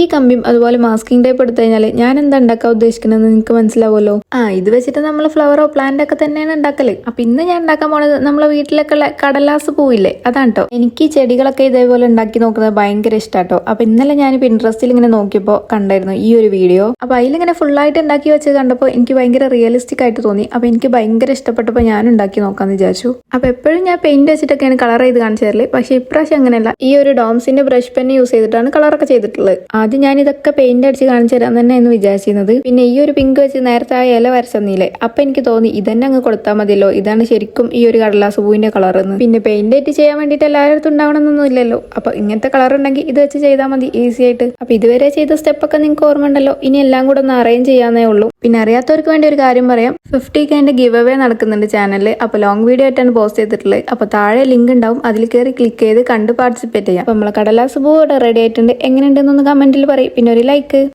ഈ കമ്പിയും അതുപോലെ masking type എടുത്തു കഴിഞ്ഞാൽ ഞാൻ എന്താ ഉണ്ടാക്കാൻ ഉദ്ദേശിക്കുന്നത് നിങ്ങൾക്ക് മനസ്സിലാവുമല്ലോ? ആ ഇത് വെച്ചിട്ട് നമ്മൾ ഫ്ലവറോ പ്ലാന്റ് ഒക്കെ തന്നെയാണ് ഉണ്ടാക്കൽ. അപ്പൊ ഇന്ന് ഞാൻ ഉണ്ടാക്കാൻ പോണത് നമ്മളെ വീട്ടിലൊക്കെ ഉള്ള കടലാസ് പൂവില്ലേ അതാണ് കേട്ടോ എനിക്ക് ചെടികളൊക്കെ ഇതേപോലെ ഉണ്ടാക്കി നോക്കുന്നത് ഭയങ്കര ഇഷ്ടാട്ടോ. അപ്പൊ ഇന്നലെ ഞാൻ ഇൻട്രസ്റ്റിൽ ഇങ്ങനെ നോക്കിയപ്പോൾ കണ്ടായിരുന്നു ഈ ഒരു വീഡിയോ. അപ്പൊ അതിലിങ്ങനെ ഫുള്ളായിട്ട് ഉണ്ടാക്കി വെച്ച് കണ്ടപ്പോൾ എനിക്ക് ഭയങ്കര റിയലിസ്റ്റിക് ആയിട്ട് തോന്നി. അപ്പൊ എനിക്ക് ഭയങ്കര ഇഷ്ടപ്പെട്ടപ്പോൾ ഞാൻ ഉണ്ടാക്കി നോക്കാന്ന് വിചാരിച്ചു. അപ്പൊ എപ്പോഴും ഞാൻ പെയിന്റ് വെച്ചിട്ടൊക്കെയാണ് കളർ ചെയ്ത് കാണിച്ചു തരൽ പക്ഷെ ഇപ്രാവശ്യം അങ്ങനെയല്ല. ഈ ഒരു ഡോംസിന്റെ ബ്രഷ് പെൻ യൂസ് ചെയ്തിട്ടാണ് കളറൊക്കെ ചെയ്തിട്ടുള്ളത്. ആദ്യം ഞാൻ ഇതൊക്കെ പെയിന്റ് അടിച്ച് കാണിച്ചു തരാൻ തന്നെ എന്ന് വിചാരിച്ചിരുന്നത്. പിന്നെ ഈ ഒരു പിങ്ക് വെച്ച് നേരത്തെ ആ ഇല വരച്ചെന്നില്ലേ? അപ്പൊ എനിക്ക് തോന്നി ഇതന്നെ അങ്ങ് കൊടുത്താൽ മതിയല്ലോ. ഇതാണ് ശരിക്കും ഈ ഒരു കടലാസ് പൂവിന്റെ കളർ എന്ന്. പിന്നെ പെയിന്റ് ആയിട്ട് ചെയ്യാൻ വേണ്ടിയിട്ട് എല്ലായിടത്തും ഉണ്ടാവണമെന്നൊന്നും ഇല്ലല്ലോ. അപ്പൊ ഇങ്ങനത്തെ കളർ ഉണ്ടെങ്കിൽ ഇത് വെച്ച് ചെയ്താൽ മതി ഈസി ആയിട്ട്. അപ്പൊ ഇതുവരെ ചെയ്ത സ്റ്റെപ്പ് ഒക്കെ നിങ്ങൾക്ക് ഓർമ്മ ഉണ്ടല്ലോ ഇനി എല്ലാം കൂടെ ഒന്ന് അറേഞ്ച് ചെയ്യാന്നേ ഉള്ളൂ. പിന്നെ അറിയാത്തവർക്ക് വേണ്ടി ഒരു കാര്യം പറയാം. ഫിഫ്റ്റി കെന്റെ ഗിവ് അവേ നടക്കുന്നുണ്ട് ചാനലിൽ അപ്പൊ ലോങ് വീഡിയോ ആയിട്ടാണ് പോസ്റ്റ് ചെയ്തിട്ടുള്ളത്. അപ്പൊ താഴെ ലിങ്ക് ഉണ്ടാവും. അതിൽ കയറി ക്ലിക്ക് ചെയ്ത് കണ്ട് പാർട്ടിസിപ്പേറ്റ് ചെയ്യാം. അപ്പൊ നമ്മളെ കടലാസ് പൂവ് റെഡി ആയിട്ടുണ്ട്. എങ്ങനെയുണ്ടെന്നൊന്ന് കമന്റിൽ പറയും. പിന്നെ ഒരു ലൈക്ക്